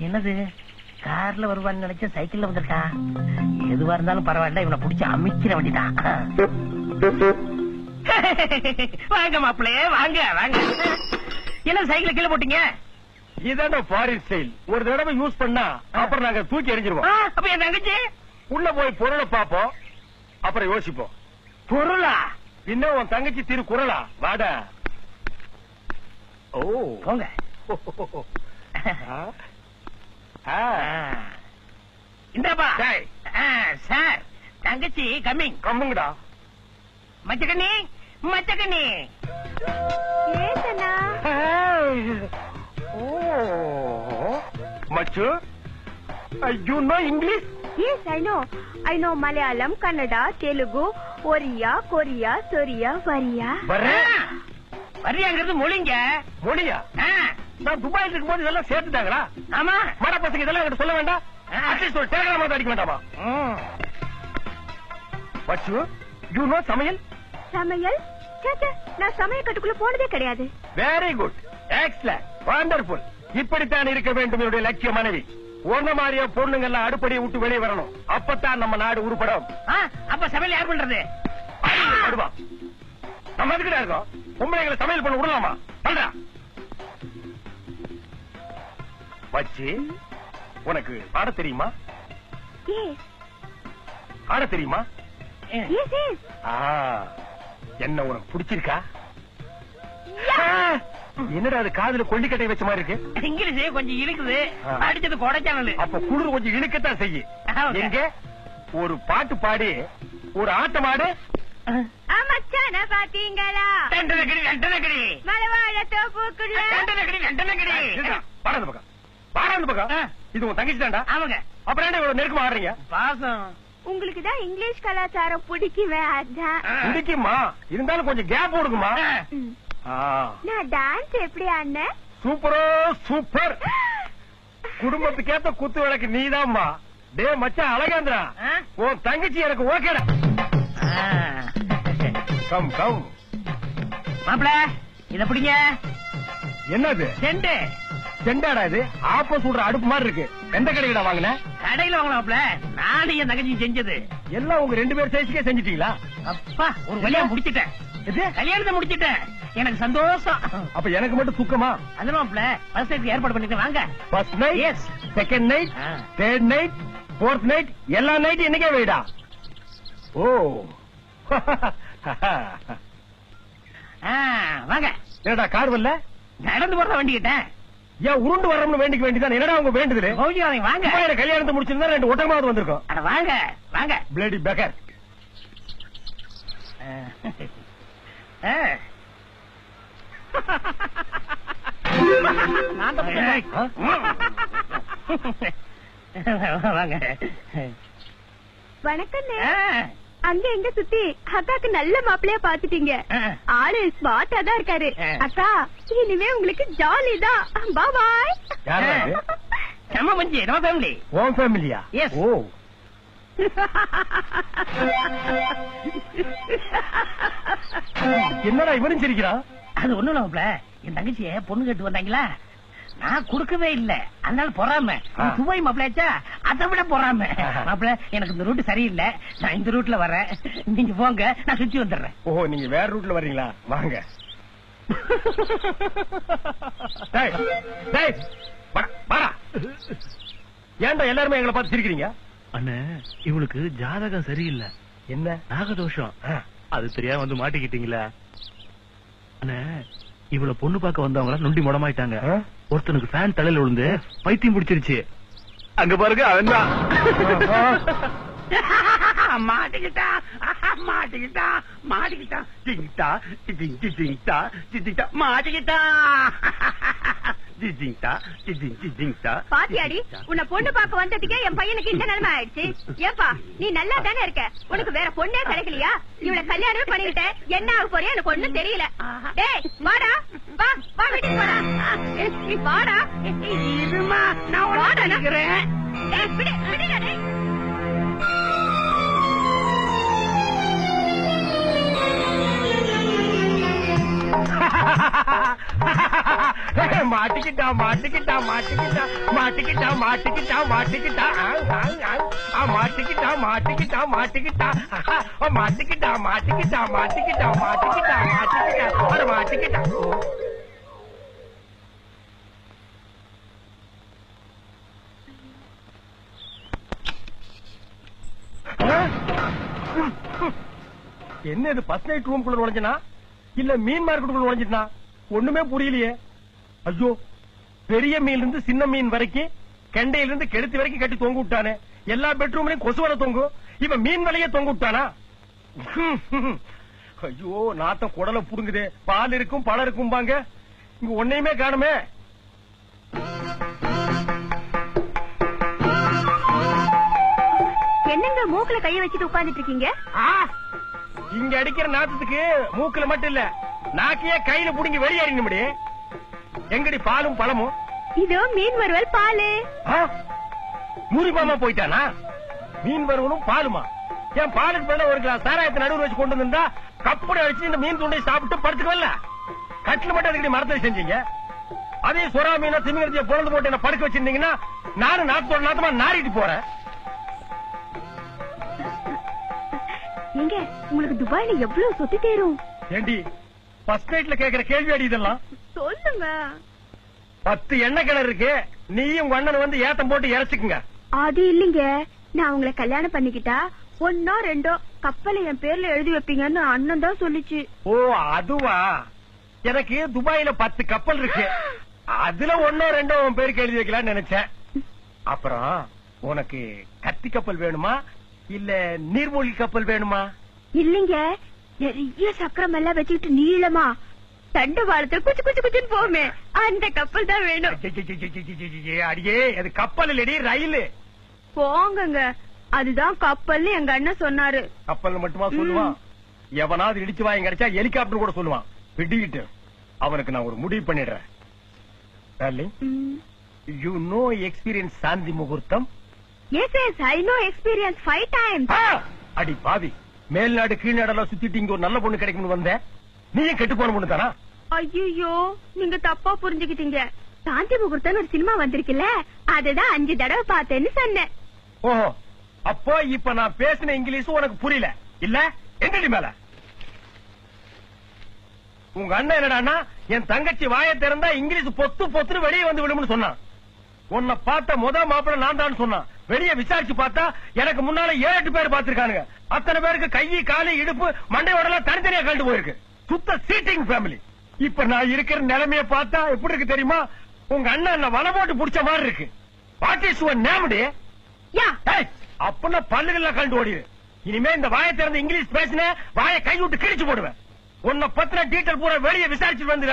என்னது? கார்ல வருவான்னு நினைச்ச சைக்கிள்ல வந்திருக்கா? எதுவா இருந்தாலும் பரவாயில்ல இவனை புடிச்சு அமைக்கிற வேண்டிதான் வாங்க மாப்பிளே வாங்க வாங்க. என்ன சைக்கிள் கீழே போட்டீங்க? இதான ஃபாரின் ஸ்டைல் ஒரு தடவை யூஸ் பண்ணா அப்புறம் நாங்க தூக்கி எறிஞ்சிருவோம். அப்ப என் தங்கச்சி? உள்ள போய் பொருளை பாப்போம் அப்புறம் யோசிப்போம். பொருளா? இன்னும் உன் தங்கச்சி திரு குரலா? வாடா. ஓ. போங்க. இந்தாப்பா. சார். தங்கச்சி கம்மிங் கம்முங்கடா. மச்சக்கண்ணி மச்சக்கண்ணி. மச்சு. You know English Yes, I know. I know Malayalam, Kannada, Telugu, Oriya, Korea, Soria, Varia. வர்றேன் வரியாங்கிறது மொழிங்க. மொழியா? நான் துபாயில் இருக்கும்போது இதெல்லாம் சேர்த்துட்டாங்களா? ஆமா. மட பசங்க இதெல்லாம் என்கிட்ட சொல்ல வேண்டாம். அட்லீஸ்ட் ஒரு டேலர் மாதிரி அடிக்க வேண்டாமா? ம். மச்சு யூ நோ சமையல்? சமையல்? நான் சமையல் கட்டுக்குள்ள போனதே கிடையாது. வெரி குட் எக்ஸலன்ட் வண்டர்ஃபுல் இப்படித்தான் இருக்க வேண்டும் என்னுடைய லட்சிய மனைவி. உன்ன மாதிரியா பொண்ணுங்க எல்லாம் அடுப்படியை விட்டு வெளியே வரணும். அப்பத்தான் நம்ம நாடு உருப்படும். அப்ப சமையல் யார் பண்றது? நம்ம எதுக்கிட்ட இருக்கோம்? பொம்பளைங்களை சமையல் பண்ண விடலாமா? பண்றா. வச்சு உனக்கு ஆட தெரியுமா? ஆட தெரியுமா? என்ன உனக்கு பிடிச்சிருக்கா? என்னடா அது காதுல கொல்லிக்கட்டை வச்ச மாதிரி இருக்கு? இங்கிலீஷ் கொஞ்சம் இருக்குது ஆ. அடிச்சது கொடைச்சானல் அப்ப குளிர் கொஞ்சம் இழுக்கத்தான் Okay. எங்க? ஒரு பாட்டு பாடி ஒரு ஆட்டம் ஆடு. மச்சான பாத்தீங்களா? ரெண்டனக்கடி ரெண்டனக்கடி மலவாழ தோப்புக்குள்ள ரெண்டனக்கடி பாரு அந்த பக்கம். பாரு அந்த பக்கம். ஆ. இது உன் தங்கச்சி தான்டா. ஆமாங்க. அப்புறம் என்ன இவ்வளவு நெருக்கமா ஆடுறீங்க பாசம். உங்களுக்கு தான் இங்கிலீஷ் கலாச்சாரம் பிடிக்குமே அதான் ஆ. பிடிக்குமா? இருந்தாலும் கொஞ்சம் கேப் கொடுக்குமா நான் டான்ஸ் எப்படி ஆடினேன் சூப்பரோ சூப்பர் குடும்பத்துக்கேத்த குத்து விளக்கு நீதாம்மா. டே மச்சான் அழகேந்திரா? உன் தங்கச்சி எனக்கு ஓகேடா. ஆ. கம் கம் மாப்பிள இத பிடிங்க. என்னது? செண்டு. செண்டாடா இது? ஆப்ப சுடுற அடுப்பு மாதிரி இருக்கு. எந்த கடையில வாங்கின? கடையில வாங்கலாம் மாப்பிள நானும் என் தங்கச்சி செஞ்சது. எல்லாம் உங்க ரெண்டு பேர் சைஸ்க்கே செஞ்சிட்டீங்களா? அப்பா ஒரு வழியா முடிச்சிட்டேன். இது? கல்யாணத்தை முடிச்சிட்டேன். எனக்கு சந்தோஷம். அப்ப எனக்கு மட்டும் துக்கமா அது மாப்பிள ஃபர்ஸ்ட் நைட் ஏற்பாடு பண்ணிட்டு வாங்க. First night Yes. Second night. Third night fourth night எல்லா நைட் என்னைக்கே வைடா ஓ. வாங்க. என்னடா கார் வரல? நடந்து போறத வண்டிக்கிட்டேன் ஏன் உருண்டு வரணும்னு வேண்டிக்க வேண்டியதான் என்னடா உங்க வேண்டுதல்? கௌஜி வாங்க. துபாயில கல்யாணத்தை முடிச்சிருந்தா ரெண்டு ஒட்டமாவது வந்திருக்கும். அட வாங்க வாங்க. Bloody beggar? வாங்க. வணக்கம் அங்க எங்க சுத்தி அக்காக்கு நல்ல மாப்பிளையா பாத்துட்டீங்க. ஆளு ஸ்மார்ட்டா தான் இருக்காரு. அக்கா இனிமே உங்களுக்கு ஜாலி தான். பாய்? செம்ம மஞ்சி நம்ம ஃபேமிலி உன் ஃபேமிலியா Yes. ஓ. என்னடா இவனும் சிரிக்கிறான்? அது ஒண்ணும் இல்ல மாப்ள என் தங்கச்சிய பொண்ணு கேட்டு வந்தாங்களா? நான் கொடுக்கவே இல்ல. அதனால பொறாம. துபாய் மாப்பிளாச்சா அதை விட பொறாம. மாப்பிள எனக்கு இந்த ரூட் சரியில்லை. நான் இந்த ரூட்ல வரேன். நீங்க போங்க நான் சுத்தி வந்துடுறேன். ஓஹோ நீங்க வேற ரூட்ல வர்றீங்களா? வாங்க. டேய், டேய், வாடா, வாடா. ஏன்டா எல்லாருமே எங்களை பார்த்து சிரிக்கிறீங்க? அண்ணே இவளுக்கு ஜாதகம் சரியில்லை. என்ன? நாகதோஷம். அது தெரியாம வந்து மாட்டிக்கிட்டீங்களா. அண்ணே இவள பொண்ணு பார்க்க வந்தவங்க நொண்டி முடமாயிட்டாங்க? ஒருத்தனுக்கு ஃபேன் தலையில விழுந்து பைத்தியம் பிடிச்சிருச்சு. அங்க பாருங்க அவன் தான் மாட்டிக்கிட்டா மாட்டிக்கிட்டா மாட்டிக்கிட்டா. மாட்டிக்கிட்டா. பாத்தியாடி உன்னை பொண்ணு பார்க்க வந்ததுக்கே என் பையனுக்கு இந்த நிலைமை ஆயிடுச்சு. ஏப்பா நீ நல்லா தானே இருக்க? உனக்கு வேற பொண்ணே கிடைக்கலையா? இவள கல்யாணமே பண்ணிக்கிட்ட. என்ன ஆக போறியா? எனக்கு ஒண்ணும் தெரியல. டேய் வாடா. வா வா வீட்டுக்கு போடா ஏய், நீ வாடா இருமா நான் வாடா, நான்- மாட்டிக்கிட்டா மாட்டிக்கிட்டா மாட்டிக்கிட்டா மாட்டிக்கிட்டா மாட்டிக்கிட்டா மாட்டிக்கிட்டா ஆ, மாட்டிக்கிட்டா மாட்டிக்கிட்டா மாட்டிக்கிட்டா மாட்டிக்கிட்டா மாட்டிக்கிட்டா மாட்டிக்கிட்டா மாட்டிக்கிட்டா மாட்டிக்கிட்டா மாட்டிக்கிட்டா என்ன இது பஸ் நைட் ரூம் குள்ள நுழைஞ்சனா இல்ல மீன் மார்க்கெட்டுக்குள்ள நுழைஞ்சிட்டா ஒண்ணுமே புரியலையே ஐயோ பெரிய மீன்ல இருந்து சின்ன மீன் வரைக்கும் கெண்டையில இருந்து கெடுத்து வரைக்கும் கட்டி தொங்க விட்டானே. எல்லா பெட்ரூம்லயும் கொசு வலை தொங்கும் இவன் மீன் வலையே தொங்க விட்டானா? ஐயோ நாத்தம் குடலை புடுங்குதே. பால் இருக்கும் பழம் இருக்கும் பாங்க இங்க ஒன்னையுமே காணுமே. என்னங்க மூக்குல கைய வச்சுட்டு உட்கார்ந்துட்டு இருக்கீங்க! இங்க அடிக்கிற நாத்தத்துக்கு மூக்குல மட்டும் இல்ல நாக்கையே கையில புடுங்கி வெளியேறின முடி எங்கடி பாலும் பழமும்? இதோ மீன் வறுவல் பாலு? மூலிமாமா போயிட்டானா? மீன் வறுவலும் பாலுமா? என் பாலுக்கு பதிலா ஒரு கிளாஸ் சாராயத்தை நடுவில் வச்சு கொண்டு வந்திருந்தா கப்படி அடிச்சு இந்த மீன் துண்டை சாப்பிட்டு படுத்துக்கல கட்டில் மட்டும் அதுக்கு மரத்தை செஞ்சீங்க? அதே சொரா மீனா திமிங்கலத்தைய பொழந்து போட்டு என்ன படுக்க வச்சிருந்தீங்கன்னா நானும் நாத்தோட நாத்தமா நாரிட்டு போறேன். எங்க உங்களுக்கு துபாய்ல எவ்வளவு சொத்து தேரும்? ஏண்டி ஃபர்ஸ்ட் நைட்ல கேக்குற கேள்வி அடி இதெல்லாம். சொல்லுங்க. பத்து எண்ணெய் கிணறு இருக்கு. நீயும் உங்க அண்ணன் வந்து ஏத்தம் போட்டு இறச்சிக்குங்க. அது இல்லைங்க. நான் உங்களை கல்யாணம் பண்ணிக்கிட்டா ஒன்னோ ரெண்டோ கப்பலை என் பேர்ல எழுதி வைப்பீங்கன்னு அண்ணன் தான் சொல்லுச்சு. ஓ அதுவா? எனக்கு துபாயில பத்து கப்பல் இருக்கு. அதுல ஒன்னோ ரெண்டோ உன் பேருக்கு எழுதி வைக்கலாம்னு நினைச்சேன். அப்புறம் உனக்கு கத்தி கப்பல் வேணுமா? இல்ல நீர்மூழ்கி கப்பல் வேணுமா? இல்லைங்க. நிறைய சக்கரம் எல்லாம் வச்சுக்கிட்டு நீளமா தண்டு வாரத்துல குச்சு குச்சு குச்சுன்னு போமே அந்த கப்பல் தான் வேணும். அடியே அது கப்பல் இல்லடி ரயில் போங்கங்க அதுதான் கப்பல்னு எங்க அண்ணன் சொன்னாரு கப்பல் மட்டுமா சொல்லுவான் எவனாவது இடிச்சு வாங்கி கிடைச்சா ஹெலிகாப்டர் கூட சொல்லுவான் விட்டுக்கிட்டு அவனுக்கு நான் ஒரு முடிவு பண்ணிடுறேன் darling you know experience Shanti முகூர்த்தம் yes yes I know experience five times அடி பாவி மேல்நாடு கீழ்நாடெல்லாம் சுத்திட்டு இங்க ஒரு நல்ல பொண்ணு கிடைக்கும்னு வந்தேன் நீயும் கெட்டு போன பொண்ணு தானா? ஐயோ நீங்க தப்பா புரிஞ்சுக்கிட்டீங்க. சாந்தி முகூர்த்தம்னு ஒரு சினிமா வந்திருக்குல்ல அதுதான் அஞ்சு தடவை பார்த்தேன்னு சொன்னேன். ஓஹோ அப்போ இப்ப நான் பேசின இங்கிலீஷ் உனக்கு புரியல. இல்ல? என்னடி மேல? உங்க அண்ணன் என்னடான்னா என் தங்கச்சி வாயை திறந்தா இங்கிலீஷ் பொத்து பொத்துன்னு வெளியே வந்து விடும்னு சொன்னான். உன்னை பார்த்த முத மாப்பிள்ள நான் தான் சொன்னான். வெளியே விசாரிச்சு பார்த்தா எனக்கு முன்னால ஏழு எட்டு பேர் பார்த்திருக்கானுங்க. அத்தனை பேருக்கு கை காலு இடுப்பு மண்டை உடலாம் தனித்தனியா கண்டு போயிருக்கு. சுத்த சீட்டிங் ஃபேமிலி இப்ப நான் இருக்கிற நிலைமைய பார்த்தா எப்படி இருக்கு தெரியுமா? உங்க அண்ணன் என்ன வலை போட்டு புடிச்ச மாதிரி இருக்கு. வாட் இஸ் யுவர் நேம் டே? யா. ஏய், அப்பன்னா பல்லுகள்ல கண்டு ஓடிடு இனிமே இந்த வாயை திறந்து இங்கிலீஷ் பேசின வாயை கை விட்டு கிழிச்சு போடுவேன். உன்னை பத்தின டீட்டெயில் பூரா வெளியே விசாரிச்சுட்டு வந்து